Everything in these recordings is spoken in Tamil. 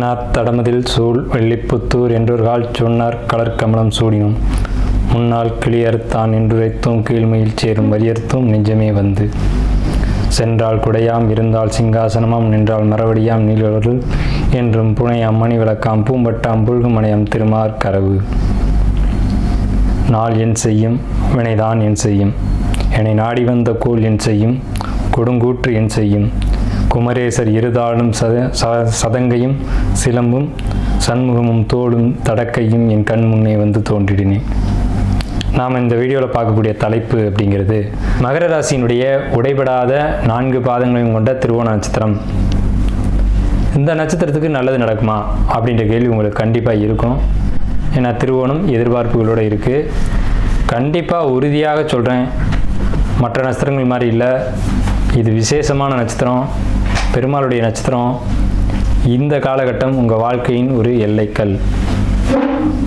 என்னார் தடமதில் சூழ் வெள்ளிப்புத்தூர் என்றொருகால் சொன்னார் கலர்கமலம் சூடினும். முன்னால் கிளியறுத்தான் என்றுரைத்தும் கீழ்மையில் சேரும் வலியறுத்தும் நெஞ்சமே வந்து. சென்றால் குடையாம் இருந்தால் சிங்காசனமாம் நின்றால் மரவடியாம் நீலவர்கள் என்றும் புனையாம் மணி விளக்காம் பூம்பட்டாம் புல்குமணையாம் திருமார் கரவு. நாள் என் செய்யும் வினைதான் என் செய்யும். என்னை நாடி வந்த கோல் என் செய்யும் கொடுங்கூற்று என் செய்யும். குமரேசர் இருதாளும் சத ச- சதங்கையும் சிலம்பும் சண்முகமும் தோளும் தடக்கையும் என் கண் முன்னே வந்து தோன்றிடினேன் நாம் இந்த வீடியோவில் பார்க்கக்கூடிய தலைப்பு அப்படிங்கிறது மகர ராசியினுடைய உடைபடாத நான்கு பாதங்களையும் கொண்ட திருவோண நட்சத்திரம். இந்த நட்சத்திரத்துக்கு நல்லது நடக்குமா? அப்படின்ற கேள்வி உங்களுக்கு கண்டிப்பாக இருக்கும். ஏன்னா திருவோணம் எதிர்பார்ப்புகளோடு இருக்குது கண்டிப்பாக உறுதியாக சொல்கிறேன் மற்ற நட்சத்திரங்கள் மாதிரி இல்லை. இது விசேஷமான நட்சத்திரம். பெருமாளுடைய நட்சத்திரம் இந்த காலகட்டம் உங்கள் வாழ்க்கையின் ஒரு எல்லைக்கல்.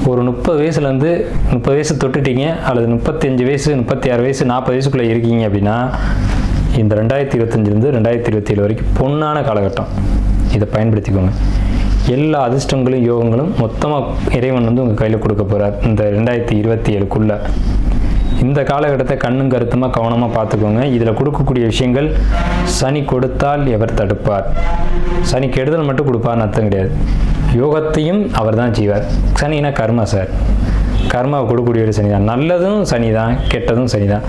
ஒரு முப்பது வயசுலேருந்து முப்பது வயசு தொட்டுட்டீங்க அல்லது முப்பத்தஞ்சு வயசு முப்பத்தி ஆறு வயசு நாற்பது வயசுக்குள்ளே இருக்கீங்க அப்படின்னா இந்த ரெண்டாயிரத்தி இருபத்தஞ்சிலேருந்து ரெண்டாயிரத்தி இருபத்தி ஏழு வரைக்கும் பொண்ணான காலகட்டம். இதை பயன்படுத்திக்கோங்க. எல்லா அதிர்ஷ்டங்களும் யோகங்களும் மொத்தமாக இறைவன் வந்து உங்கள் கையில் கொடுக்க போகிறார் இந்த ரெண்டாயிரத்தி இருபத்தி ஏழுக்குள்ளே இந்த காலகட்டத்தை கண்ணும் கருத்துமாக கவனமாக பார்த்துக்கோங்க. இதில் கொடுக்கக்கூடிய விஷயங்கள் சனி கொடுத்தால் எவர் தடுப்பார். சனி கெடுதல் மட்டும் கொடுப்பார்னு அர்த்தம் கிடையாது. யோகத்தையும் அவர் தான் செய்வார். சனினா கர்மா சார். கர்மாவை கொடுக்கக்கூடிய ஒரு சனி தான் நல்லதும் சனி தான் கெட்டதும் சனி தான்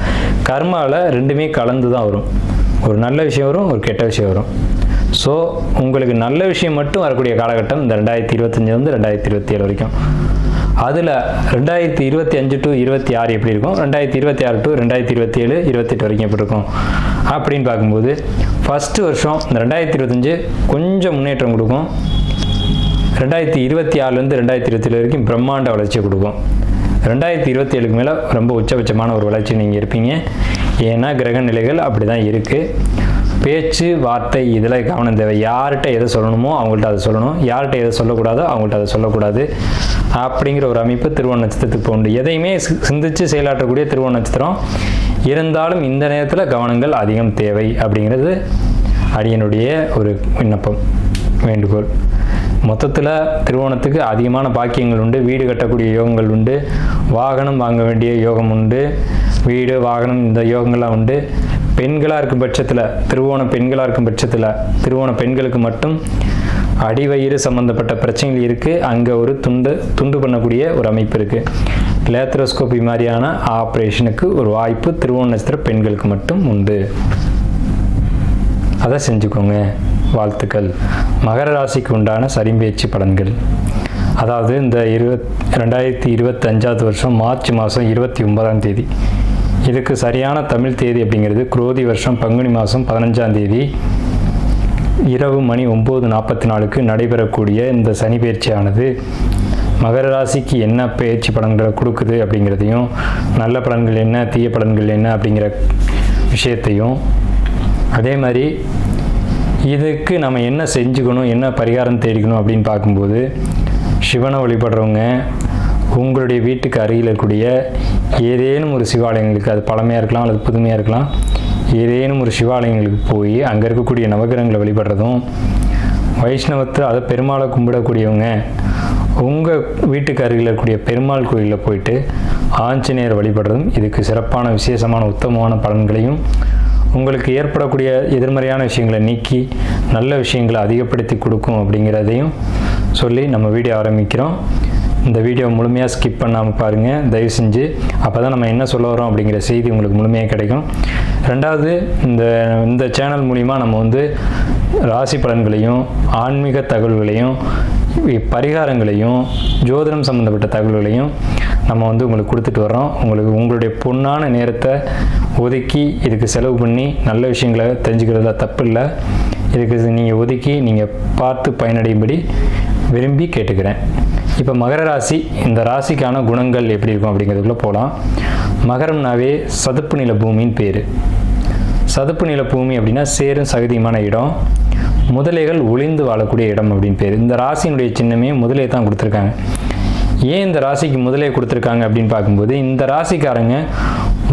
கர்மாவில் ரெண்டுமே கலந்து தான் வரும். ஒரு நல்ல விஷயம் வரும் ஒரு கெட்ட விஷயம் வரும். ஸோ உங்களுக்கு நல்ல விஷயம் மட்டும் வரக்கூடிய காலகட்டம் இந்த ரெண்டாயிரத்தி இருபத்தஞ்சிலேருந்து ரெண்டாயிரத்தி இருபத்தி ஏழு வரைக்கும். அதில் ரெண்டாயிரத்தி இருபத்தி அஞ்சு டு இருபத்தி ஆறு எப்படி இருக்கும்? ரெண்டாயிரத்தி இருபத்தி ஆறு டு ரெண்டாயிரத்தி இருபத்தி ஏழு இருபத்தெட்டு வரைக்கும் எப்படி இருக்கும்? அப்படின்னு பார்க்கும்போது ஃபஸ்ட்டு வருஷம் இந்த ரெண்டாயிரத்தி இருபத்தஞ்சு கொஞ்சம் முன்னேற்றம் கொடுக்கும். ரெண்டாயிரத்தி இருபத்தி ஆறுலேருந்து ரெண்டாயிரத்தி இருபத்தி ஏழு வரைக்கும் பிரம்மாண்ட வளர்ச்சி கொடுக்கும். ரெண்டாயிரத்தி இருபத்தி ஏழுக்கு மேலே ரொம்ப உச்சபட்சமான ஒரு வளர்ச்சி நீங்கள் இருப்பீங்க. ஏன்னா கிரக நிலைகள் அப்படி தான் இருக்குது பேச்சு வார்த்தை இதில் கவனம் தேவை. யார்கிட்ட எதை சொல்லணுமோ அவங்கள்ட்ட அதை சொல்லணும். யார்கிட்ட எதை சொல்லக்கூடாதோ அவங்கள்ட்ட அதை சொல்லக்கூடாது. அப்படிங்கிற ஒரு அமைப்பு திருவோண நட்சத்திரத்துக்கு உண்டு. எதையுமே சி- சிந்திச்சு செயலாற்றக்கூடிய திருவோண நட்சத்திரம். இருந்தாலும் இந்த நேரத்தில் கவனங்கள் அதிகம் தேவை அப்படிங்கிறது அடியனுடைய ஒரு விண்ணப்பம் வேண்டுகோள். மொத்தத்தில் திருவோணத்துக்கு அதிகமான பாக்கியங்கள் உண்டு வீடு கட்டக்கூடிய யோகங்கள் உண்டு வாகனம் வாங்க வேண்டிய யோகம் உண்டு வீடு வாகனம் இந்த யோகங்கள்லாம் உண்டு. பெண்களாக இருக்கும் பட்சத்தில் திருவோண பெண்களாக இருக்கும் பட்சத்தில் திருவோண பெண்களுக்கு மட்டும் அடிவயிறு சம்மந்தப்பட்ட பிரச்சனைகள் இருக்குது அங்கே ஒரு துண்டு துண்டு பண்ணக்கூடிய ஒரு அமைப்பு இருக்குது லேத்ரோஸ்கோபி மாதிரியான ஆப்ரேஷனுக்கு ஒரு வாய்ப்பு திருவோண நட்சத்திர பெண்களுக்கு மட்டும் உண்டு. அதை செஞ்சுக்கோங்க. வாழ்த்துக்கள். மகர ராசிக்கு உண்டான சரிம்பேச்சு பலன்கள். அதாவது இந்த இருபத் ரெண்டாயிரத்தி இருபத்தஞ்சாவது வருஷம் மார்ச் மாதம் இருபத்தி ஒன்பதாம் தேதி. இதுக்கு சரியான தமிழ் தேதி அப்படிங்கிறது குரோதி வருஷம் பங்குனி மாதம் பதினஞ்சாம் தேதி. இரவு மணி ஒம்பது நாற்பத்தி நாலுக்கு நடைபெறக்கூடிய இந்த சனி பயிற்சியானது மகர ராசிக்கு என்ன பயிற்சி பலன்களை கொடுக்குது அப்படிங்கிறதையும் நல்ல பலன்கள் என்ன தீய பலன்கள் என்ன அப்படிங்கிற விஷயத்தையும் அதே மாதிரி இதுக்கு நம்ம என்ன செஞ்சுக்கணும் என்ன பரிகாரம் தேடிக்கணும் அப்படின்னு பார்க்கும்போது சிவனை வழிபடுறவங்க உங்களுடைய வீட்டுக்கு அருகில் இருக்கக்கூடிய ஏதேனும் ஒரு சிவாலயங்களுக்கு அது பழமையாக இருக்கலாம் அல்லது புதுமையாக இருக்கலாம் ஏதேனும் ஒரு சிவாலயங்களுக்கு போய் அங்கே இருக்கக்கூடிய நவகிரகங்களை வழிபடுறதும் வைஷ்ணவத்தை அதை பெருமாளை கும்பிடக்கூடியவங்க உங்கள் வீட்டுக்கு அருகில் இருக்கக்கூடிய பெருமாள் கோயிலில் போயிட்டு ஆஞ்சநேயர் வழிபடுறதும் இதுக்கு சிறப்பான விசேஷமான உத்தமமான பலன்களையும் உங்களுக்கு ஏற்படக்கூடிய எதிர்மறையான விஷயங்களை நீக்கி நல்ல விஷயங்களை அதிகப்படுத்தி கொடுக்கும் அப்படிங்கிறதையும் சொல்லி நம்ம வீடியோ ஆரம்பிக்கிறோம். இந்த வீடியோ முழுமையாக ஸ்கிப் பண்ணாமல் பாருங்கள் தயவு செஞ்சு அப்போ தான் நம்ம என்ன சொல்ல வரோம் அப்படிங்கிற செய்தி உங்களுக்கு முழுமையாக கிடைக்கும். ரெண்டாவது இந்த இந்த சேனல் மூலிமா நம்ம வந்து ராசி பலன்களையும் ஆன்மீக தகவல்களையும் பரிகாரங்களையும் ஜோதிடம் சம்மந்தப்பட்ட தகவல்களையும் நம்ம வந்து உங்களுக்கு கொடுத்துட்டு வரோம் உங்களுக்கு உங்களுடைய பொன்னான நேரத்தை ஒதுக்கி இதுக்கு செலவு பண்ணி நல்ல விஷயங்களை தெரிஞ்சுக்கிறதுல தப்பு இல்லை இதுக்கு நீங்கள் ஒதுக்கி நீங்கள் பார்த்து பயனடையும்படி விரும்பி கேட்டுக்கிறேன். இப்போ மகர ராசி இந்த ராசிக்கான குணங்கள் எப்படி இருக்கும் அப்படிங்கிறதுக்குள்ளே போகலாம் மகரம்னாவே சதுப்பு நில பூமின்னு பேர். சதுப்பு நில பூமி அப்படின்னா சேரும் சகதியுமான இடம். முதலைகள் ஒளிந்து வாழக்கூடிய இடம் அப்படின்னு பேர். இந்த ராசியினுடைய சின்னமே முதலையை தான் கொடுத்துருக்காங்க. ஏன் இந்த ராசிக்கு முதலை கொடுத்துருக்காங்க அப்படின்னு பார்க்கும்போது இந்த ராசிக்காரங்க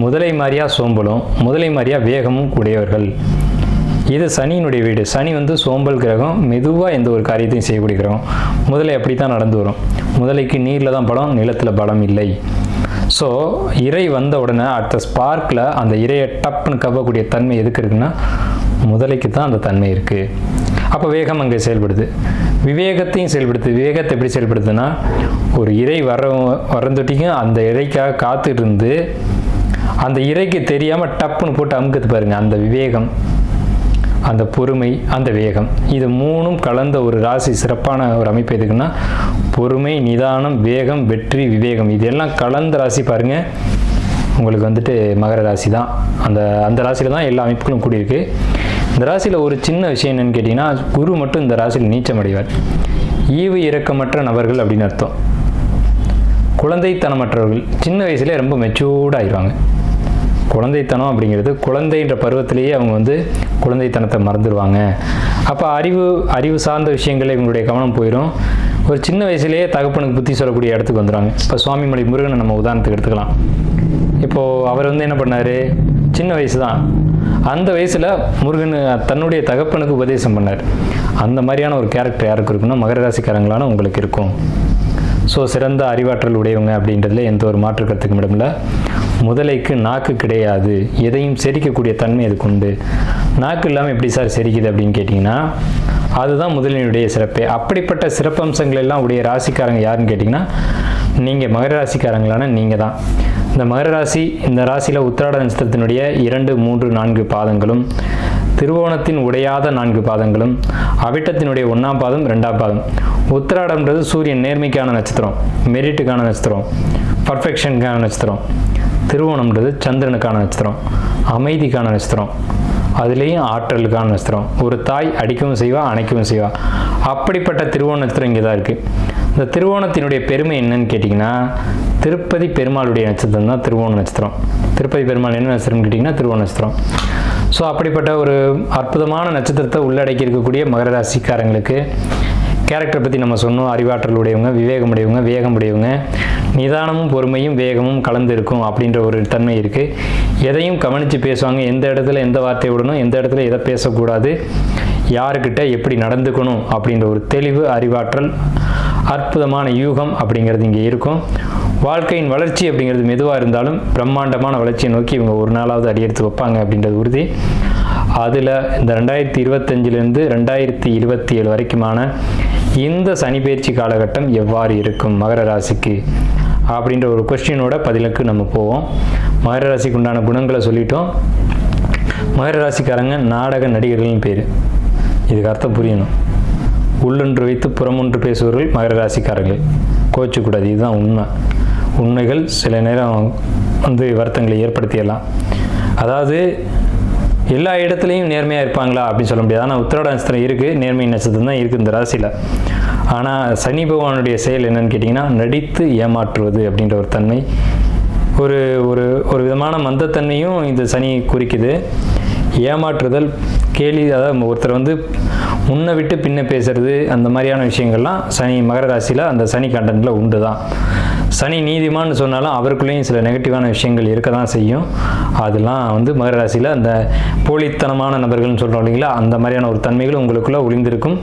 முதலை மாதிரியாக சோம்பலும் முதலை மாதிரியா வேகமும் கூடியவர்கள். இது சனியினுடைய வீடு. சனி வந்து சோம்பல் கிரகம். மெதுவாக எந்த ஒரு காரியத்தையும் செய்யக்கூடிய கிரகம். முதலை அப்படி தான் நடந்து வரும். முதலைக்கு நீரில் தான் பலம் நிலத்தில் பலம் இல்லை. ஸோ இறை வந்த உடனே அடுத்த ஸ்பார்க்கில் அந்த இறையை டப்புன்னு கவ்வக்கூடிய தன்மை எதுக்கு இருக்குன்னா முதலைக்கு தான் அந்த தன்மை இருக்குது அப்போ வேகம் அங்கே செயல்படுது. விவேகத்தையும் செயல்படுத்து விவேகத்தை எப்படி செயல்படுதுன்னா ஒரு இறை வர வரந்துட்டிக்கும் அந்த இறைக்காக காத்துட்டு இருந்து அந்த இறைக்கு தெரியாமல் டப்புன்னு போட்டு அமுக்குது பாருங்கள் அந்த விவேகம். அந்த பொறுமை அந்த வேகம். இது மூணும் கலந்த ஒரு ராசி சிறப்பான ஒரு அமைப்பு எதுக்குன்னா பொறுமை நிதானம் வேகம் வெற்றி விவேகம். இதெல்லாம் கலந்த ராசி பாருங்க. உங்களுக்கு வந்துட்டு மகர ராசி தான். அந்த அந்த ராசியில் தான் எல்லா அமைப்புகளும் கூடியிருக்கு. இந்த ராசியில் ஒரு சின்ன விஷயம் என்னன்னு கேட்டிங்கன்னா குரு மட்டும் இந்த ராசியில் நீச்சம் அடைவார். ஈவு இறக்கமற்ற நபர்கள் அப்படின்னு அர்த்தம். குழந்தைத்தனமற்றவர்கள். சின்ன வயசுலேயே ரொம்ப மெச்சூர்டாகிடுவாங்க குழந்தைத்தனம் அப்படிங்கிறது குழந்தைன்ற பருவத்திலேயே அவங்க வந்து குழந்தைத்தனத்தை மறந்துடுவாங்க. அப்போ அறிவு அறிவு சார்ந்த விஷயங்களில் இவங்களுடைய கவனம் போயிடும் ஒரு சின்ன வயசுலேயே தகப்பனுக்கு புத்தி சொல்லக்கூடிய இடத்துக்கு வந்துடுவாங்க. இப்போ சுவாமிமலை முருகனை நம்ம உதாரணத்துக்கு எடுத்துக்கலாம். இப்போது அவர் வந்து என்ன பண்ணார்? சின்ன வயசு தான் அந்த வயசில் முருகன் தன்னுடைய தகப்பனுக்கு உபதேசம் பண்ணார். அந்த மாதிரியான ஒரு கேரக்டர் யாருக்கு இருக்குன்னா மகரராசிக்காரங்களான உங்களுக்கு இருக்கும். ஸோ சிறந்த அறிவாற்றல் உடையவங்க அப்படின்றதுல எந்த ஒரு மாற்று கருத்துக்கும் இடமில்ல. முதலைக்கு நாக்கு கிடையாது. எதையும் செரிக்கக்கூடிய தன்மை அதுக்கு உண்டு. நாக்கு இல்லாமல் எப்படி சார் செரிக்குது அப்படின்னு கேட்டிங்கன்னா அதுதான் முதலினுடைய சிறப்பே. அப்படிப்பட்ட சிறப்பம்சங்கள் எல்லாம் உடைய ராசிக்காரங்க யாருன்னு கேட்டிங்கன்னா நீங்கள் மகர ராசிக்காரங்களான நீங்கள் தான். இந்த மகர ராசி இந்த ராசியில் உத்திராட நட்சத்திரத்தினுடைய இரண்டு மூன்று நான்கு பாதங்களும் திருவோணத்தின் உடையாத நான்கு பாதங்களும் அவிட்டத்தினுடைய ஒன்றாம் பாதம் ரெண்டாம் பாதம். உத்திராடம்ன்றது சூரியன் நேர்மைக்கான நட்சத்திரம் மெரிட்டுக்கான நட்சத்திரம் பர்ஃபெக்ஷனுக்கான நட்சத்திரம். திருவோணம்ன்றது சந்திரனுக்கான நட்சத்திரம் அமைதிக்கான நட்சத்திரம் அதுலேயும் ஆற்றலுக்கான நட்சத்திரம். ஒரு தாய் அடிக்கவும் செய்வா அணைக்கவும் செய்வா. அப்படிப்பட்ட திருவோண நட்சத்திரம் இங்கே தான் இருக்குது இந்த திருவோணத்தினுடைய பெருமை என்னன்னு கேட்டிங்கன்னா திருப்பதி பெருமாளுடைய நட்சத்திரம் தான் திருவோண நட்சத்திரம். திருப்பதி பெருமாள் என்ன நட்சத்திரம்னு கேட்டிங்கன்னா திருவோண நட்சத்திரம். ஸோ அப்படிப்பட்ட ஒரு அற்புதமான நட்சத்திரத்தை உள்ளடக்கி இருக்கக்கூடிய மகர ராசிக்காரங்களுக்கு கேரக்டரை பற்றி நம்ம சொன்னோம். அறிவாற்றல் உடையவங்க விவேகம் உடையவங்க வேகம் உடையவங்க நிதானமும் பொறுமையும் வேகமும் கலந்து இருக்கும் அப்படின்ற ஒரு தன்மை இருக்குது எதையும் கவனித்து பேசுவாங்க. எந்த இடத்துல எந்த வார்த்தையை விடணும் எந்த இடத்துல எதை பேசக்கூடாது யாருக்கிட்ட எப்படி நடந்துக்கணும் அப்படின்ற ஒரு தெளிவு அறிவாற்றல் அற்புதமான யூகம் அப்படிங்கிறது இங்கே இருக்கும். வாழ்க்கையின் வளர்ச்சி அப்படிங்கிறது மெதுவாக இருந்தாலும் பிரம்மாண்டமான வளர்ச்சியை நோக்கி இவங்க ஒரு நாளாவது அடியெடுத்து வைப்பாங்க அப்படின்றது உறுதி. அதில் இந்த ரெண்டாயிரத்தி இருபத்தஞ்சிலேருந்து ரெண்டாயிரத்தி இருபத்தி ஏழு வரைக்குமான இந்த சனிப்பெயர்ச்சி காலகட்டம் எவ்வாறு இருக்கும் மகர ராசிக்கு? அப்படின்ற ஒரு கொஸ்டினோட பதிலுக்கு நம்ம போவோம். மகர ராசிக்கு உண்டான குணங்களை சொல்லிட்டோம். மகர ராசிக்காரங்க நாடக நடிகர்கள்னு பேர். இதுக்கு அர்த்தம் புரியணும். உள்ளொன்று வைத்து புறமொன்று பேசுபவர்கள் மகர ராசிக்காரர்கள். கோச்சக்கூடாது இதுதான் உண்மை. உண்மைகள் சில நேரம் வந்து வருத்தங்களை ஏற்படுத்திடலாம். அதாவது எல்லா இடத்துலையும் நேர்மையாக இருப்பாங்களா அப்படின்னு சொல்ல முடியாது. ஆனால் உத்திராட நட்சத்திரம் இருக்குது நேர்மை நட்சத்திரம் தான் இருக்குது இந்த ராசியில். ஆனால் சனி பகவானுடைய செயல் என்னன்னு கேட்டிங்கன்னா நடித்து ஏமாற்றுவது அப்படின்ற ஒரு தன்மை. ஒரு ஒரு ஒரு விதமான மந்தத்தன்மையும் இந்த சனி குறிக்குது. ஏமாற்றுதல் கேலி அதாவது ஒருத்தர் வந்து முன்ன விட்டு பின்ன பேசுறது அந்த மாதிரியான விஷயங்கள்லாம் சனி மகர ராசியில் அந்த சனி கண்டனில் உண்டு தான். சனி நீதிமான்னு சொன்னாலும் அவருக்குள்ளேயும் சில நெகட்டிவான விஷயங்கள் இருக்க தான் செய்யும். அதெல்லாம் வந்து மகர ராசியில் அந்த போலித்தனமான நபர்கள்னு சொல்கிறோம் இல்லைங்களா? அந்த மாதிரியான ஒரு தன்மைகள் உங்களுக்குள்ளே ஒளிந்திருக்கும்.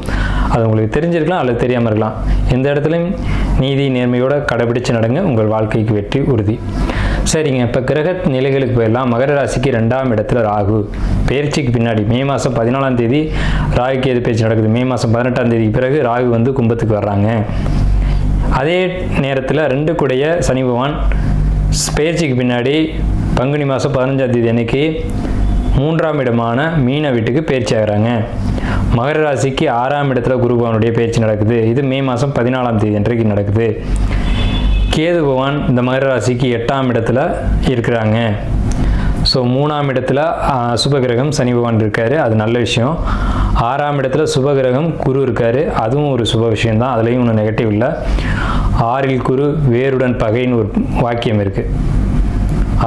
அது உங்களுக்கு தெரிஞ்சிருக்கலாம் அல்லது தெரியாமல் இருக்கலாம். எந்த இடத்துலையும் நீதி நேர்மையோடு கடைபிடித்து நடங்க. உங்கள் வாழ்க்கைக்கு வெற்றி உறுதி. சரிங்க. இப்போ கிரக நிலைகளுக்கு போயிடலாம். மகர ராசிக்கு ரெண்டாம் இடத்துல ராகு. பயிற்சிக்கு பின்னாடி. மே மாதம் பதினாலாம் தேதி ராகுக்கு எது பயிற்சி நடக்குது. மே மாதம் பதினெட்டாம் தேதிக்கு பிறகு ராகு வந்து கும்பத்துக்கு வர்றாங்க. அதே நேரத்தில் ரெண்டு கூடைய சனி பகவான் பயிற்சிக்கு பின்னாடி பங்குனி மாதம் பதினஞ்சாம் தேதி அன்னைக்கு மூன்றாம் இடமான மீன வீட்டுக்கு பயிற்சி ஆகிறாங்க. மகர ராசிக்கு ஆறாம் இடத்துல குரு பகவானுடைய பயிற்சி நடக்குது. இது மே மாதம் பதினாலாம் தேதி அன்றைக்கு நடக்குது. கேது பகவான் இந்த மகர ராசிக்கு எட்டாம் இடத்துல இருக்கிறாங்க. ஸோ மூணாம் இடத்துல சுபகிரகம் சனி பகவான் இருக்காரு. அது நல்ல விஷயம். ஆறாம் இடத்துல சுபகிரகம் குரு இருக்காரு. அதுவும் ஒரு சுப விஷயம் தான் அதுலேயும் ஒன்றும் நெகட்டிவ் இல்லை. ஆறில் குரு வேருடன் பகைன்னு ஒரு வாக்கியம் இருக்குது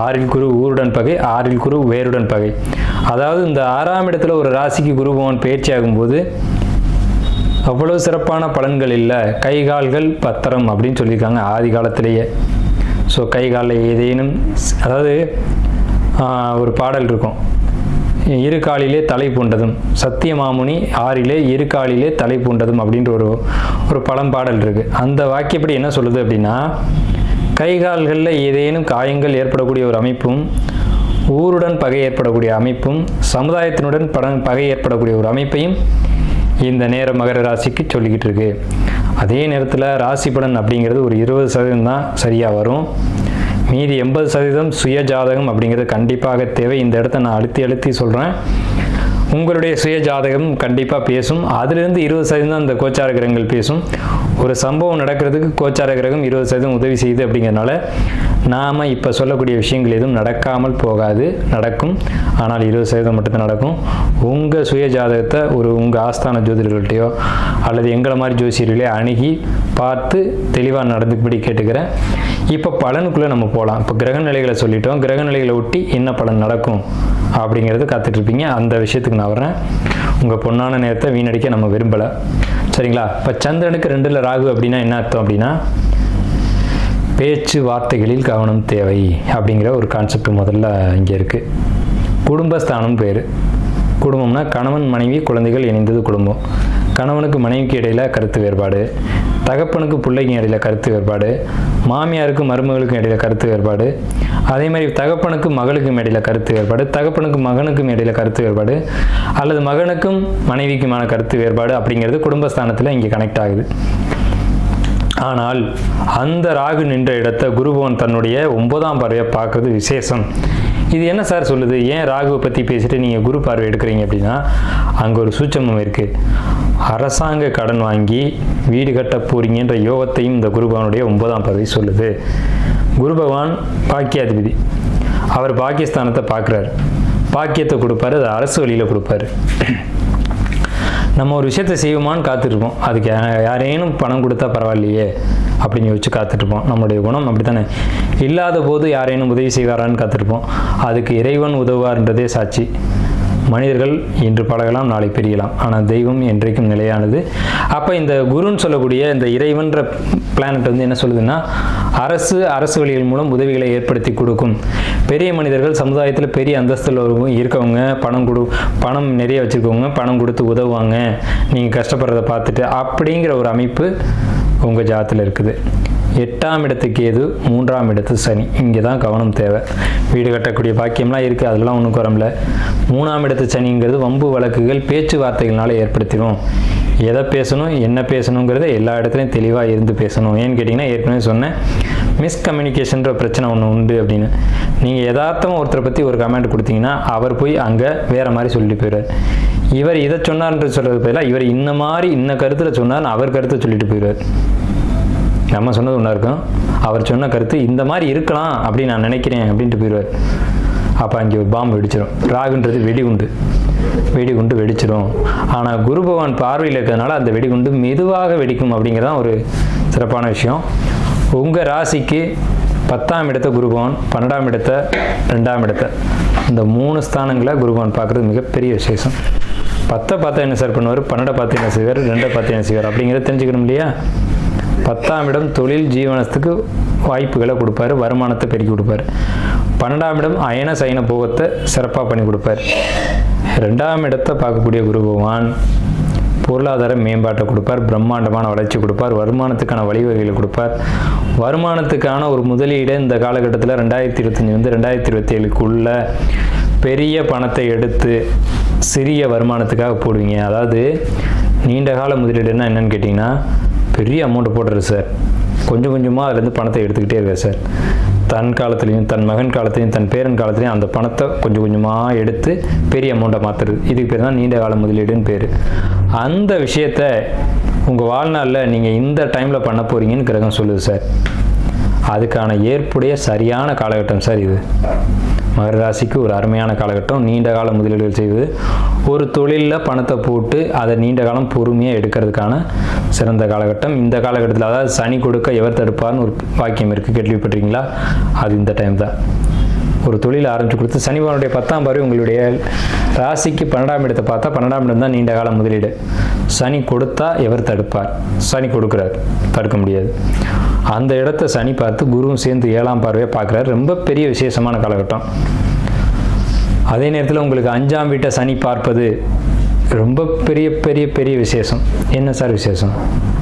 ஆறில் குரு ஊருடன் பகை ஆறில் குரு வேருடன் பகை. அதாவது இந்த ஆறாம் இடத்துல ஒரு ராசிக்கு குரு பகவான் பயிற்சி ஆகும்போது அவ்வளவு சிறப்பான பலன்கள் இல்லை. கை கால்கள் பத்திரம் அப்படின்னு சொல்லியிருக்காங்க ஆதி காலத்திலேயே. ஸோ கை காலில் ஏதேனும் அதாவது ஒரு பாடல் இருக்கும். இரு காலிலே தலை பூண்டதும் சத்தியமாமுனி ஆறிலே இரு காலிலே தலை பூண்டதும் அப்படின்ற ஒரு ஒரு பழம்பாடல் இருக்குது அந்த வாக்கியப்படி என்ன சொல்லுது அப்படின்னா கை கால்களில் ஏதேனும் காயங்கள் ஏற்படக்கூடிய ஒரு அமைப்பும் ஊருடன் பகை ஏற்படக்கூடிய அமைப்பும் சமுதாயத்தினுடன் பட பகை ஏற்படக்கூடிய ஒரு அமைப்பையும் இந்த நேரம் மகர ராசிக்கு சொல்லிக்கிட்டு இருக்கு. அதே நேரத்தில் ராசி பலன் அப்படிங்கிறது ஒரு இருபது சதவீதம் தான் சரியாக வரும். மீதி எண்பது சதவீதம் சுய ஜாதகம் அப்படிங்கிறது கண்டிப்பாக தேவை. இந்த இடத்த நான் அழுத்தி அழுத்தி சொல்கிறேன் உங்களுடைய சுய ஜாதகம் கண்டிப்பாக பேசும். அதிலிருந்து இருபது சதவீதம் அந்த கோச்சார கிரகங்கள் பேசும். ஒரு சம்பவம் நடக்கிறதுக்கு கோச்சார கிரகம் இருபது சதவீதம் உதவி செய்யுது அப்படிங்கிறனால நாம் இப்போ சொல்லக்கூடிய விஷயங்கள் எதுவும் நடக்காமல் போகாது நடக்கும். ஆனால் இருபது சதவீதம் மட்டும்தான் நடக்கும். உங்கள் சுய ஜாதகத்தை ஒரு உங்கள் ஆஸ்தான ஜோதிடர்கள்ட்டையோ அல்லது எங்களை மாதிரி ஜோசியர்களே அணுகி பார்த்து தெளிவாக நடந்துபடி கேட்டுக்கிறேன். இப்போ பலனுக்குள்ளே நம்ம போகலாம் இப்போ கிரக நிலைகளை சொல்லிட்டோம். கிரக நிலைகளை ஒட்டி என்ன பலன் நடக்கும் அப்படிங்கிறது காத்துட்ருப்பீங்க அந்த விஷயத்துக்கு நான் வரேன் உங்கள் பொண்ணான நேரத்தை வீணடிக்க நம்ம விரும்பலை. சரிங்களா? இப்போ சந்திரனுக்கு ரெண்டில் ராகு அப்படின்னா என்ன அர்த்தம் அப்படின்னா பேச்சு வார்த்தைகளில் கவனம் தேவை அப்படிங்கிற ஒரு கான்செப்ட் முதல்ல இங்கே இருக்குது குடும்பஸ்தானம் பேர். குடும்பம்னா கணவன் மனைவி குழந்தைகள் இணைந்தது குடும்பம். கணவனுக்கு மனைவிக்கு இடையில கருத்து வேறுபாடு. தகப்பனுக்கு பிள்ளைக்கும் இடையில கருத்து வேறுபாடு மாமியாருக்கும் மருமகளுக்கும் இடையில கருத்து வேறுபாடு அதே மாதிரி தகப்பனுக்கும் மகளுக்கும் இடையில கருத்து வேறுபாடு தகப்பனுக்கும் மகனுக்கும் இடையில கருத்து வேறுபாடு அல்லது மகனுக்கும் மனைவிக்குமான கருத்து வேறுபாடு அப்படிங்கிறது குடும்பஸ்தானத்தில் இங்கே கனெக்ட் ஆகுது. ஆனால் அந்த ராகு நின்ற இடத்த குருபவன் தன்னுடைய ஒன்பதாம் பறவை பார்க்கறது விசேஷம். இது என்ன சார் சொல்லுது? ஏன் ராகுவை பற்றி பேசிட்டு நீங்கள் குரு பார்வை எடுக்கிறீங்க அப்படின்னா அங்கே ஒரு சூட்சமம் இருக்குது அரசாங்க கடன் வாங்கி வீடு கட்ட போறீங்கன்ற யோகத்தையும் இந்த குரு பகவானுடைய ஒன்பதாம் பதவி சொல்லுது. குரு பகவான் பாக்கியாதிபதி. அவர் பாகிஸ்தானத்தை பார்க்குறாரு. பாக்கியத்தை கொடுப்பாரு அது அரசு வழியில் கொடுப்பாரு. நம்ம ஒரு விஷயத்தை செய்வோமான்னு காத்திருப்போம் அதுக்கு யாரேனும் பணம் கொடுத்தா பரவாயில்லையே அப்படின்னு யோசிச்சு காத்திருப்போம் நம்மளுடைய குணம் அப்படி தானே இல்லாத போது யாரேனும் உதவி செய்வாரான்னு காத்திருப்போம் அதுக்கு இறைவன் உதவுவார்ன்றதே சாட்சி. மனிதர்கள் இன்று பழகலாம் நாளை பிரியலாம். ஆனால் தெய்வம் என்றைக்கும் நிலையானது. அப்போ இந்த குருன்னு சொல்லக்கூடிய இந்த இறைவன்ற பிளானட் வந்து என்ன சொல்லுதுன்னா அரசு அரசு வழிகள் மூலம் உதவிகளை ஏற்படுத்தி கொடுக்கும். பெரிய மனிதர்கள் சமுதாயத்தில் பெரிய அந்தஸ்தில் ஒரு- இருக்கவங்க பணம் கொடு பணம் நிறைய வச்சுருக்கவங்க பணம் கொடுத்து உதவுவாங்க. நீங்கள் கஷ்டப்படுறத பார்த்துட்டு அப்படிங்கிற ஒரு அமைப்பு உங்கள் ஜாத்தில் இருக்குது. எட்டாம் இடத்துக்கு கேது மூன்றாம் இடத்து சனி. இங்கே தான் கவனம் தேவை. வீடு கட்டக்கூடிய பாக்கியம்லாம் இருக்குது அதெல்லாம் ஒன்றும் குறமில்ல மூணாம் இடத்து சனிங்கிறது வம்பு வழக்குகள் பேச்சுவார்த்தைகள்னால ஏற்படுத்திடும் எதை பேசணும் என்ன பேசணுங்கிறத எல்லா இடத்துலையும் தெளிவாக இருந்து பேசணும். ஏன்னு கேட்டிங்கன்னா ஏற்கனவே சொன்னேன். மிஸ்கம்யூனிகேஷன்ற பிரச்சனை ஒன்று உண்டு அப்படின்னு. நீங்கள் யதார்த்தமாக ஒருத்தரை பற்றி ஒரு கமெண்ட் கொடுத்தீங்கன்னா அவர் போய் அங்கே வேறு மாதிரி சொல்லிட்டு போயிடுவார். இவர் இதை சொன்னார்ன்ற சொல்கிறது பதிலாக இவர் இந்த மாதிரி இன்ன கருத்தில் சொன்னார்னு அவர் கருத்தை சொல்லிட்டு போயிடுவார். நம்ம சொன்னது ஒன்றா இருக்கும். அவர் சொன்ன கருத்து இந்த மாதிரி இருக்கலாம் அப்படின்னு நான் நினைக்கிறேன் அப்படின்ட்டு போயிடுவார். அப்போ அங்கே ஒரு பாம்பு வெடிச்சிடும் ராகுன்றது வெடிகுண்டு. வெடிகுண்டு வெடிச்சிடும் ஆனால் குரு பகவான் பார்வையில் இருக்கிறதுனால அந்த வெடிகுண்டு மெதுவாக வெடிக்கும் அப்படிங்கிறதான் ஒரு சிறப்பான விஷயம். உங்கள் ராசிக்கு பத்தாம் இடத்த குரு பகவான் பன்னெண்டாம் இடத்த ரெண்டாம் இடத்த. இந்த மூணு ஸ்தானங்களை குரு பகவான் பார்க்குறது மிகப்பெரிய விசேஷம். பத்தை பார்த்தா என்ன சார் பண்ணுவார்? பன்னெண்டை பார்த்து என்ன செய்வார்? ரெண்டை பார்த்து என்ன செய்வார்? அப்படிங்கிறத தெரிஞ்சுக்கணும் இல்லையா? பத்தாம் இடம் தொழில் ஜீவனத்துக்கு வாய்ப்புகளை கொடுப்பாரு வருமானத்தை பெருக்கி கொடுப்பாரு. பன்னெண்டாம் இடம் அயன சயன போகத்தை சிறப்பாக பண்ணி கொடுப்பார். ரெண்டாம் இடத்தை பார்க்கக்கூடிய குரு பகவான் பொருளாதார மேம்பாட்டை கொடுப்பார் பிரம்மாண்டமான வளர்ச்சி கொடுப்பார் வருமானத்துக்கான வழிவகைகளை கொடுப்பார். வருமானத்துக்கான ஒரு முதலீடு இந்த காலகட்டத்தில் ரெண்டாயிரத்தி இருபத்தஞ்சி வந்து ரெண்டாயிரத்தி இருபத்தி ஏழுக்குள்ள பெரிய பணத்தை எடுத்து சிறிய வருமானத்துக்காக போடுவீங்க. அதாவது நீண்ட கால முதலீடுன்னா என்னன்னு கேட்டிங்கன்னா பெரிய அமௌண்ட் போடுறது சார் கொஞ்சம் கொஞ்சமாக அதுலேருந்து பணத்தை எடுத்துக்கிட்டே இருக்கார் சார் தன் காலத்துலேயும் தன் மகன் காலத்துலேயும் தன் பேரன் காலத்துலேயும் அந்த பணத்தை கொஞ்சம் கொஞ்சமாக எடுத்து பெரிய அமௌண்ட்டை மாற்றுறது இதுக்கு பேர் தான் நீண்ட கால முதலீடுன்னு பேர். அந்த விஷயத்த உங்கள் வாழ்நாளில் நீங்கள் இந்த டைமில் பண்ண போகிறீங்கன்னு கிரகம் சொல்லுது சார் அதுக்கான ஏற்புடைய சரியான காலகட்டம் சார் இது. மகர ராசிக்கு ஒரு அருமையான காலகட்டம். நீண்ட கால முதலீடுகள் செய்வது ஒரு தொழிலில் பணத்தை போட்டு அதை நீண்ட காலம் பொறுமையாக எடுக்கிறதுக்கான சிறந்த காலகட்டம். இந்த காலகட்டத்தில் அதாவது சனி கொடுக்க எவர் தடுப்பார்னு ஒரு வாக்கியம் இருக்குது கேள்விப்பட்டிருக்கீங்களா? அது இந்த டைம் தான். ஒரு தொழில் ஆரம்பித்து கொடுத்து சனிபவனுடைய பத்தாம் பார்வை உங்களுடைய ராசிக்கு பன்னெண்டாம் இடத்தை பார்த்தா பன்னெண்டாம் இடம் தான் நீண்ட கால முதலீடு. சனி கொடுத்தா எவர் தடுப்பார்? சனி கொடுக்குறார். தடுக்க முடியாது. அந்த இடத்த சனி பார்த்து குருவும் சேர்ந்து ஏழாம் பார்வையை பார்க்குறாரு. ரொம்ப பெரிய விசேஷமான காலகட்டம். அதே நேரத்தில் உங்களுக்கு அஞ்சாம் வீட்டை சனி பார்ப்பது ரொம்ப பெரிய பெரிய பெரிய விசேஷம். என்ன சார் விசேஷம்?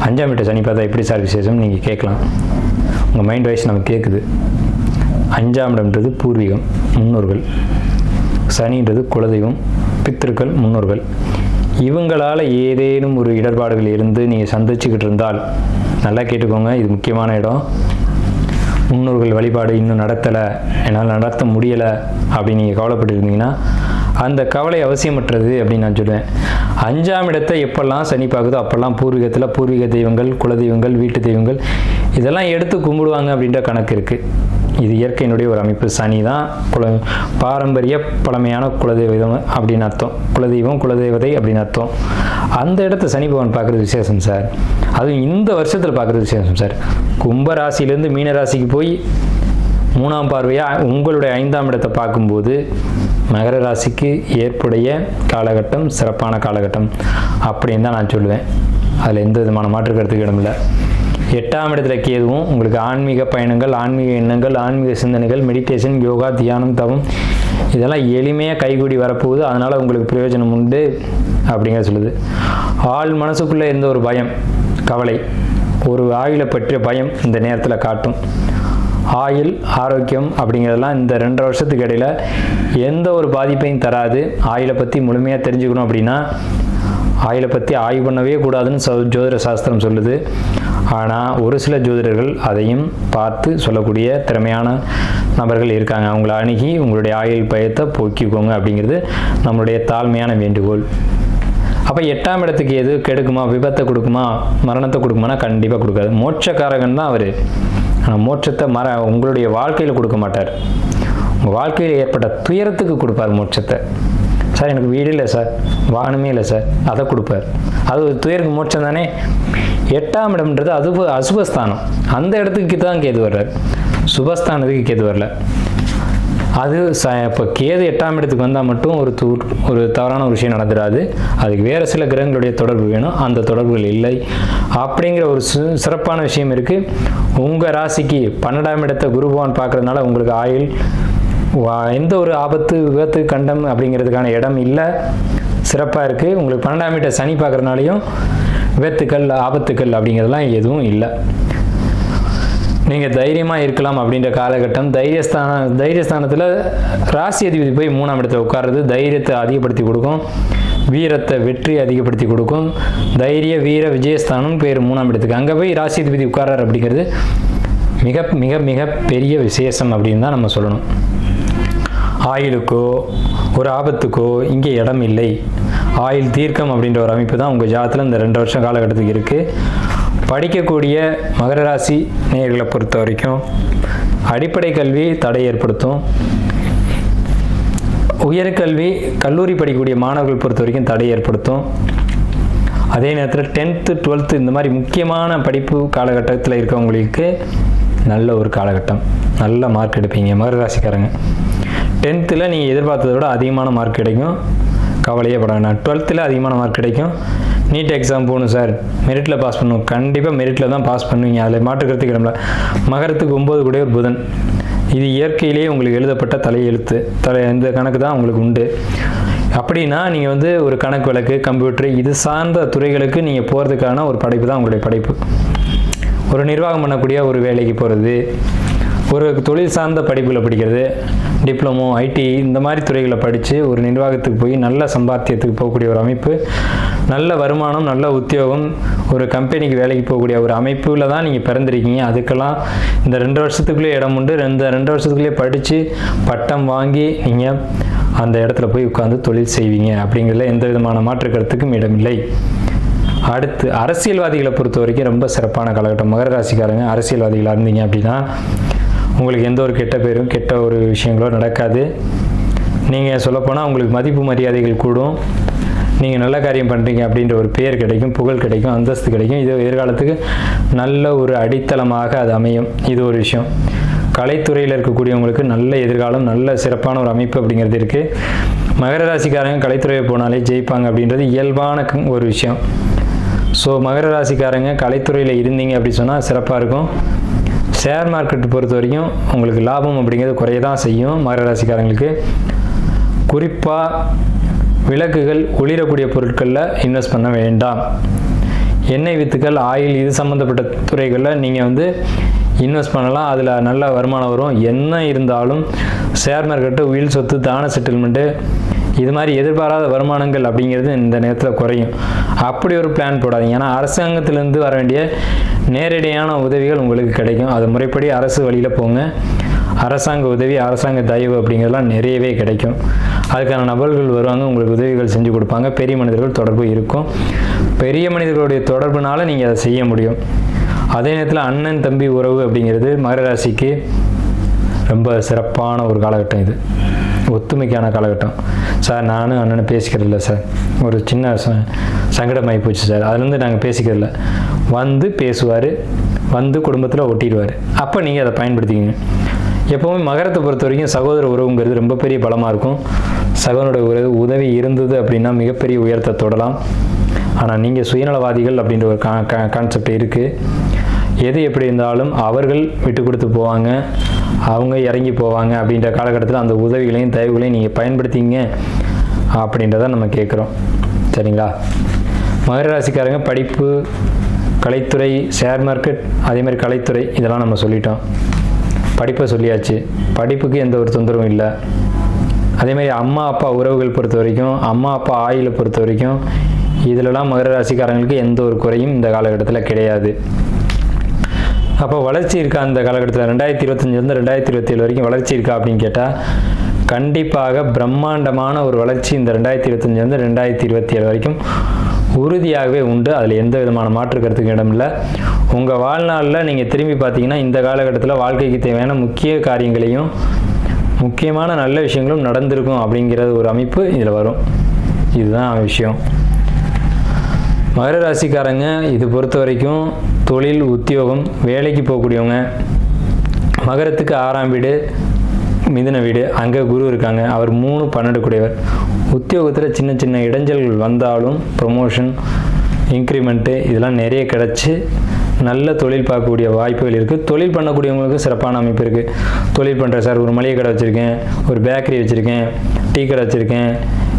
அஞ்சாம் வீட்டை சனி பார்த்தா எப்படி சார் விசேஷம் நீங்கள் கேட்கலாம். உங்கள் மைண்ட் வைஸ் நமக்கு கேட்குது அஞ்சாம் இடம்ன்றது பூர்வீகம் முன்னோர்கள். சனின்றது குலதெய்வம் பித்திருக்கள் முன்னோர்கள். இவங்களால் ஏதேனும் ஒரு இடர்பாடுகள் இருந்து நீங்கள் சந்திச்சுக்கிட்டு இருந்தால் நல்லா கேட்டுக்கோங்க இது முக்கியமான இடம். முன்னோர்கள் வழிபாடு இன்னும் நடத்தலை என்னால் நடத்த முடியலை அப்படின்னு நீங்கள் கவலைப்பட்டிருந்தீங்கன்னா அந்த கவலை அவசியமற்றது அப்படின்னு நான் சொல்லுவேன். அஞ்சாம் இடத்தை எப்பெல்லாம் சனி பார்க்குதோ அப்போல்லாம் பூர்வீகத்தில் பூர்வீக தெய்வங்கள் குலதெய்வங்கள் வீட்டு தெய்வங்கள் இதெல்லாம் எடுத்து கும்பிடுவாங்க அப்படின்ற கணக்கு இருக்குது இது இயற்கையினுடைய ஒரு அமைப்பு. சனி தான் குல பாரம்பரிய பழமையான குலதெய்வம் அப்படின்னு அர்த்தம். குலதெய்வம் குலதெய்வதை அப்படின்னு அர்த்தம். அந்த இடத்த சனி பகவான் பார்க்குறது விசேஷம் சார். அதுவும் இந்த வருஷத்தில் பார்க்குறது விசேஷம் சார். கும்ப ராசியிலேருந்து மீன ராசிக்கு போய் மூணாம் பார்வையாக உங்களுடைய ஐந்தாம் இடத்தை பார்க்கும்போது மகர ராசிக்கு ஏற்புடைய காலகட்டம் சிறப்பான காலகட்டம் அப்படின்னு தான் நான் சொல்லுவேன். அதில் எந்த விதமான மாற்று கருத்துக்கு இடமில்லை. எட்டாம் இடத்துல கேதுவும் உங்களுக்கு ஆன்மீக பயணங்கள் ஆன்மீக எண்ணங்கள் ஆன்மீக சிந்தனைகள் மெடிடேஷன் யோகா தியானம் தவம் இதெல்லாம் எளிமையாக கைகூடி வரப்போகுது. அதனால் உங்களுக்கு பிரயோஜனம் உண்டு அப்படிங்கிற சொல்லுது. ஆள் மனசுக்குள்ளே இருந்த ஒரு பயம் கவலை ஒரு ஆயுளை பற்றிய பயம் இந்த நேரத்தில் காட்டும். ஆயுள் ஆரோக்கியம் அப்படிங்கிறதெல்லாம் இந்த ரெண்டரை வருஷத்துக்கு இடையில் எந்த ஒரு பாதிப்பையும் தராது. ஆயிலை பற்றி முழுமையாக தெரிஞ்சுக்கணும் அப்படின்னா ஆயிலை பற்றி ஆய்வு பண்ணவே கூடாதுன்னு ச ஜோதிட சாஸ்திரம் சொல்லுது. ஆனால் ஒரு சில ஜோதிடர்கள் அதையும் பார்த்து சொல்லக்கூடிய திறமையான நபர்கள் இருக்காங்க. அவங்கள அணுகி உங்களுடைய ஆயுள் பயத்தை போக்கிக்கோங்க அப்படிங்கிறது நம்மளுடைய தாழ்மையான வேண்டுகோள். அப்போ எட்டாம் இடத்துக்கு எது கெடுக்குமா? விபத்தை கொடுக்குமா? மரணத்தை கொடுக்குமானா கண்டிப்பாக கொடுக்காது. மோட்சக்காரகன் தான் அவர். ஆனால் மோட்சத்தை மர உங்களுடைய வாழ்க்கையில் கொடுக்க மாட்டார். உங்கள் வாழ்க்கையில் ஏற்பட்ட துயரத்துக்கு கொடுப்பார் மோட்சத்தை. சார் எனக்கு வீடு இல்லை சார். வாகனமே இல்லை சார். அதை கொடுப்பார். அது ஒரு துயருக்கு மோட்சம் தானே? எட்டாம் இடம்ன்றது அது அசுபஸ்தானம். அந்த இடத்துக்கு தான் கேது வர்றார். சுபஸ்தானத்துக்கு கேது வரல. அது ச இப்போ கேது எட்டாம் இடத்துக்கு வந்தால் மட்டும் ஒரு தூ ஒரு தவறான ஒரு விஷயம் நடந்துடாது அதுக்கு வேறு சில கிரகங்களுடைய தொடர்பு வேணும். அந்த தொடர்புகள் இல்லை. அப்படிங்கிற ஒரு சு சிறப்பான விஷயம் இருக்குது உங்கள் ராசிக்கு பன்னெண்டாம் இடத்தை குருபவான் பார்க்குறதுனால உங்களுக்கு ஆயுள் எந்த ஒரு ஆபத்து விபத்து கண்டம் அப்படிங்கிறதுக்கான இடம் இல்லை. சிறப்பாக இருக்குது உங்களுக்கு பன்னெண்டாம் வீட்டை சனி பார்க்குறனாலையும் விபத்துக்கள் ஆபத்துக்கள் அப்படிங்கிறதெல்லாம் எதுவும் இல்லை. நீங்கள் தைரியமாக இருக்கலாம் அப்படின்ற காலகட்டம். தைரியஸ்தான தைரியஸ்தானத்தில் ராசி அதிபதி போய் மூணாம் இடத்துல உட்கார்றது தைரியத்தை அதிகப்படுத்தி கொடுக்கும். வீரத்தை வெற்றி அதிகப்படுத்தி கொடுக்கும். தைரிய வீர விஜயஸ்தானம் பேர் மூணாம் இடத்துக்கு. அங்கே போய் ராசி அதிபதி உட்கார்றாரு அப்படிங்கிறது மிக மிக மிக பெரிய விசேஷம் அப்படின்னு தான் நம்ம சொல்லணும். ஆயிலுக்கோ ஒரு ஆபத்துக்கோ இங்கே இடம் இல்லை. ஆயில் தீர்க்கம் அப்படின்ற ஒரு அமைப்பு தான் உங்கள் ஜாதத்தில் இந்த ரெண்டு வருஷம் காலகட்டத்துக்கு இருக்குது படிக்கக்கூடிய மகர ராசி நேயர்களை பொறுத்த வரைக்கும் அடிப்படை கல்வி தடை ஏற்படுத்தும். உயர்கல்வி கல்லூரி படிக்கக்கூடிய மாணவர்கள் பொறுத்த வரைக்கும் தடை ஏற்படுத்தும். அதே நேரத்தில் டென்த்து டுவெல்த்து இந்த மாதிரி முக்கியமான படிப்பு காலகட்டத்தில் இருக்கவங்களுக்கு நல்ல ஒரு காலகட்டம். நல்ல மார்க் எடுப்பீங்க மகர ராசிக்காரங்க. டென்த்தில் நீங்கள் எதிர்பார்த்ததை விட அதிகமான மார்க் கிடைக்கும். கவலையே பட வேண்டாம் டுவெல்த்தில் அதிகமான மார்க் கிடைக்கும். நீட் எக்ஸாம் போகணும் சார் மெரிட்டில் பாஸ் பண்ணணும். கண்டிப்பாக மெரிட்டில் தான் பாஸ் பண்ணுவீங்க. அதில் மாற்றுக்கிறதுக்கு இடமில்ல மகரத்துக்கு ஒம்பது கூட ஒரு புதன். இது இயற்கையிலேயே உங்களுக்கு எழுதப்பட்ட தலையெழுத்து தலை இந்த கணக்கு தான் உங்களுக்கு உண்டு. அப்படின்னா நீங்கள் வந்து ஒரு கணக்கு வழக்கு கம்ப்யூட்டர் இது சார்ந்த துறைகளுக்கு நீங்கள் போகிறதுக்கான ஒரு படைப்பு தான் உங்களுடைய படைப்பு. ஒரு நிர்வாகம் பண்ணக்கூடிய ஒரு வேலைக்கு போகிறது ஒரு தொழில் சார்ந்த படிப்புகளை படிக்கிறது டிப்ளமோ ஐடி இந்த மாதிரி துறைகளை படித்து ஒரு நிர்வாகத்துக்கு போய் நல்ல சம்பாத்தியத்துக்கு போகக்கூடிய ஒரு அமைப்பு நல்ல வருமானம் நல்ல உத்தியோகம் ஒரு கம்பெனிக்கு வேலைக்கு போகக்கூடிய ஒரு அமைப்பில் தான் நீங்கள் பிறந்திருக்கீங்க. அதுக்கெல்லாம் இந்த ரெண்டு வருஷத்துக்குள்ளே இடம் உண்டு. ரெண்டு ரெண்டு வருஷத்துக்குள்ளேயே படித்து பட்டம் வாங்கி நீங்கள் அந்த இடத்துல போய் உட்காந்து தொழில் செய்வீங்க அப்படிங்கிறதுல எந்த விதமான மாற்று கருத்துக்கும் இடமில்லை. அடுத்து அரசியல்வாதிகளை பொறுத்த வரைக்கும் ரொம்ப சிறப்பான காலகட்டம். மகர ராசிக்காரங்க அரசியல்வாதிகளாக இருந்தீங்க அப்படின்னா உங்களுக்கு எந்த ஒரு கெட்ட பேரும் கெட்ட ஒரு விஷயங்களோ நடக்காது. நீங்கள் சொல்லப்போனால் உங்களுக்கு மதிப்பு மரியாதைகள் கூடும். நீங்கள் நல்ல காரியம் பண்ணுறீங்க அப்படின்ற ஒரு பேர் கிடைக்கும் புகழ் கிடைக்கும் அந்தஸ்து கிடைக்கும். இது எதிர்காலத்துக்கு நல்ல ஒரு அடித்தளமாக அது அமையும். இது ஒரு விஷயம். கலைத்துறையில் இருக்கக்கூடியவங்களுக்கு நல்ல எதிர்காலம் நல்ல சிறப்பான ஒரு அமைப்பு அப்படிங்கிறது இருக்குது மகர ராசிக்காரங்க கலைத்துறையை போனாலே ஜெயிப்பாங்க அப்படின்றது இயல்பான ஒரு விஷயம். ஸோ மகர ராசிக்காரங்க கலைத்துறையில் இருந்தீங்க அப்படி சொன்னால் சிறப்பாக இருக்கும். ஷேர் மார்க்கெட் பொறுத்த வரைக்கும் உங்களுக்கு லாபம் அப்படிங்கிறது குறைய தான் செய்யும் மகர ராசிக்காரங்களுக்கு. குறிப்பாக விளக்குகள் ஒளிரக்கூடிய பொருட்களில் இன்வெஸ்ட் பண்ண வேண்டாம். எண்ணெய் வித்துக்கள் ஆயில் இது சம்மந்தப்பட்ட துறைகளில் நீங்கள் வந்து இன்வெஸ்ட் பண்ணலாம். அதில் நல்ல வருமானம் வரும். என்ன இருந்தாலும் ஷேர் மார்க்கெட்டு உயில் சொத்து தான செட்டில்மெண்ட்டு இது மாதிரி எதிர்பாராத வருமானங்கள் அப்படிங்கிறது இந்த நேரத்தில் குறையும். அப்படி ஒரு பிளான் போடாதீங்க. ஏன்னா அரசாங்கத்திலேருந்து வர வேண்டிய நேரடியான உதவிகள் உங்களுக்கு கிடைக்கும். அது முறைப்படி அரசு வழியில் போங்க. அரசாங்க உதவி அரசாங்க தயவு அப்படிங்கிறதுலாம் நிறையவே கிடைக்கும். அதுக்கான நபர்கள் வருவாங்க உங்களுக்கு உதவிகள் செஞ்சு கொடுப்பாங்க. பெரிய மனிதர்கள் தொடர்பு இருக்கும். பெரிய மனிதர்களுடைய தொடர்புனால நீங்கள் அதை செய்ய முடியும். அதே நேரத்தில் அண்ணன் தம்பி உறவு அப்படிங்கிறது மகர ராசிக்கு ரொம்ப சிறப்பான ஒரு காலகட்டம் இது. ஒத்துமைக்கான காலகட்டம். சார் நானும் அண்ணனும் பேசிக்கிறதில்ல சார். ஒரு சின்ன ச- சங்கடமாகி போச்சு சார். அதுலேருந்து நாங்கள் பேசிக்கிறதில்ல. வந்து பேசுவார் வந்து குடும்பத்தில் ஒட்டிடுவார். அப்போ நீங்கள் அதை பயன்படுத்திக்கங்க. எப்போவுமே மகரத்தை பொறுத்த வரைக்கும் சகோதர உறவுங்கிறது ரொம்ப பெரிய பலமாக இருக்கும். சகோதரோட உறவு உதவி இருந்தது அப்படின்னா மிகப்பெரிய உயரத்தை தொடலாம். ஆனால் நீங்கள் சுயநலவாதிகள் அப்படின்ற ஒரு கா கான்செப்ட் இருக்குது எது எப்படி இருந்தாலும் அவர்கள் விட்டு கொடுத்து போவாங்க. அவங்க இறங்கி போவாங்க அப்படின்ற காலகட்டத்தில் அந்த உதவிகளையும் தயவுகளையும் நீங்கள் பயன்படுத்திங்க அப்படின்றத நம்ம கேட்குறோம் சரிங்களா? மகர ராசிக்காரங்க படிப்பு கலைத்துறை ஷேர் மார்க்கெட் அதேமாதிரி கலைத்துறை இதெல்லாம் நம்ம சொல்லிட்டோம். படிப்பை சொல்லியாச்சு. படிப்புக்கு எந்த ஒரு தொந்தரவும் இல்லை. அதேமாதிரி அம்மா அப்பா உறவுகள் பொறுத்த வரைக்கும் அம்மா அப்பா ஆயுளை பொறுத்த வரைக்கும் இதிலலாம் மகர ராசிக்காரங்களுக்கு எந்த ஒரு குறையும் இந்த காலகட்டத்தில் கிடையாது. அப்போ வளர்ச்சி இருக்கா அந்த காலகட்டத்தில்? ரெண்டாயிரத்தி இருபத்தஞ்சிலேருந்து ரெண்டாயிரத்தி இருபத்தி ஏழு வரைக்கும் வளர்ச்சி இருக்கா அப்படின்னு கேட்டால் கண்டிப்பாக பிரம்மாண்டமான ஒரு வளர்ச்சி இந்த ரெண்டாயிரத்தி இருபத்தஞ்சிலேருந்து ரெண்டாயிரத்தி இருபத்தி ஏழு வரைக்கும் உறுதியாகவே உண்டு. அதில் எந்த விதமான மாற்று கருத்துக்கு இடமில்லை உங்கள் வாழ்நாளில் நீங்கள் திரும்பி பார்த்தீங்கன்னா இந்த காலகட்டத்தில் வாழ்க்கைக்கு தேவையான முக்கிய காரியங்களையும் முக்கியமான நல்ல விஷயங்களும் நடந்திருக்கும் அப்படிங்கிறது ஒரு அமைப்பு இதில் வரும். இதுதான் விஷயம். மகர ராசிக்காரங்க இது பொறுத்த வரைக்கும் தொழில் உத்தியோகம் வேலைக்கு போகக்கூடியவங்க. மகரத்துக்கு ஆறாம் வீடு மிதுன வீடு. அங்கே குரு இருக்காங்க. அவர் மூணு பன்னெண்டு கூடியவர் உத்தியோகத்தில் சின்ன சின்ன இடைஞ்சல்கள் வந்தாலும் ப்ரொமோஷன் இன்க்ரிமெண்ட்டு இதெல்லாம் நிறைய கிடச்சி நல்ல தொழில் பார்க்கக்கூடிய வாய்ப்புகள் இருக்குது தொழில் பண்ணக்கூடியவங்களுக்கு சிறப்பான அமைப்பு இருக்குது தொழில் பண்ணுற சார் ஒரு மளிகை கடை வச்சுருக்கேன் ஒரு பேக்கரி வச்சுருக்கேன் டீ கடை வச்சுருக்கேன்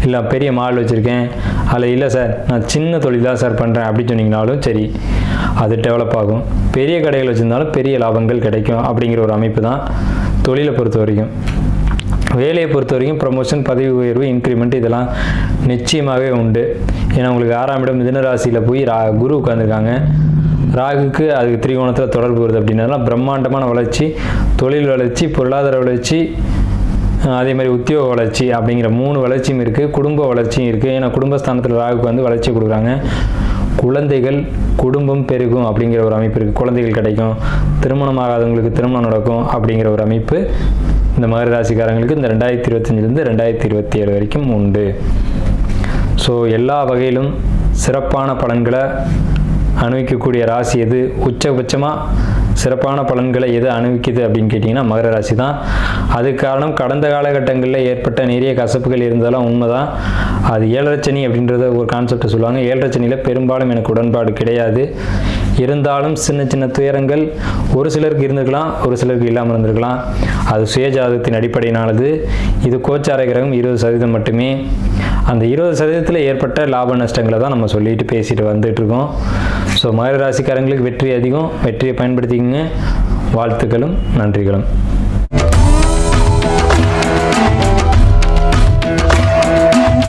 இல்லை பெரிய மால் வச்சுருக்கேன். அதில் இல்லை சார். நான் சின்ன தொழில் தான் சார் பண்ணுறேன் அப்படி சொன்னீங்கனாலும் சரி அது டெவலப் ஆகும். பெரிய கடைகள் வச்சுருந்தாலும் பெரிய லாபங்கள் கிடைக்கும் அப்படிங்கிற ஒரு அமைப்பு தான் தொழிலை பொறுத்த வரைக்கும். வேலையை பொறுத்த வரைக்கும் ப்ரமோஷன் பதவி உயர்வு இன்க்ரிமெண்ட் இதெல்லாம் நிச்சயமாகவே உண்டு. ஏன்னா உங்களுக்கு ஆறாம் இடம் மிதுன ராசியில் போய் ரா குரு உட்காந்துருக்காங்க ராகுக்கு அதுக்கு திரிகோணத்தில் தொடர்பு வருது அப்படின்னாலாம் பிரம்மாண்டமான வளர்ச்சி தொழில் வளர்ச்சி பொருளாதார வளர்ச்சி அதே மாதிரி உத்தியோக வளர்ச்சி அப்படிங்கிற மூணு வளர்ச்சியும் இருக்குது குடும்ப வளர்ச்சியும் இருக்குது ஏன்னா குடும்பஸ்தானத்தில் ராகுக்கு வந்து வளர்ச்சி கொடுக்குறாங்க. குழந்தைகள் குடும்பம் பெருகும் அப்படிங்கிற ஒரு அமைப்பு இருக்குது குழந்தைகள் கிடைக்கும். திருமணம் ஆகாதவங்களுக்கு திருமணம் நடக்கும் அப்படிங்கிற ஒரு அமைப்பு இந்த மகர ராசிக்காரங்களுக்கு இந்த ரெண்டாயிரத்தி இருபத்தஞ்சிலேருந்து ரெண்டாயிரத்தி இருபத்தி ஏழு வரைக்கும் உண்டு. ஸோ எல்லா வகையிலும் சிறப்பான பலன்களை அனுபவிக்கக்கூடிய ராசி எது? உச்சபட்சமாக சிறப்பான பலன்களை எது அனுபவிக்குது அப்படின்னு கேட்டிங்கன்னா மகர ராசி தான் அது காரணம் கடந்த காலகட்டங்களில் ஏற்பட்ட நிறைய கசப்புகள் இருந்தாலும் உண்மைதான். அது ஏழரை சனி அப்படின்றத ஒரு கான்செப்டை சொல்லுவாங்க. ஏழரை சனியில் பெரும்பாலும் எனக்கு உடன்பாடு கிடையாது. இருந்தாலும் சின்ன சின்ன துயரங்கள் ஒரு சிலருக்கு இருந்திருக்கலாம் ஒரு சிலருக்கு இல்லாமல் இருந்திருக்கலாம். அது சுயஜாதகத்தின் அடிப்படையினானது இது கோச்சார கிரகம் இருபது சதவீதம் மட்டுமே. அந்த இருபது சதவீதத்தில் ஏற்பட்ட லாப நஷ்டங்களை தான் நம்ம சொல்லிட்டு பேசிட்டு வந்துட்டு இருக்கோம். ஸோ மகர ராசிக்காரங்களுக்கு வெற்றி அதிகம். வெற்றியை பயன்படுத்திக்கங்க. வாழ்த்துக்களும் நன்றிகளும்.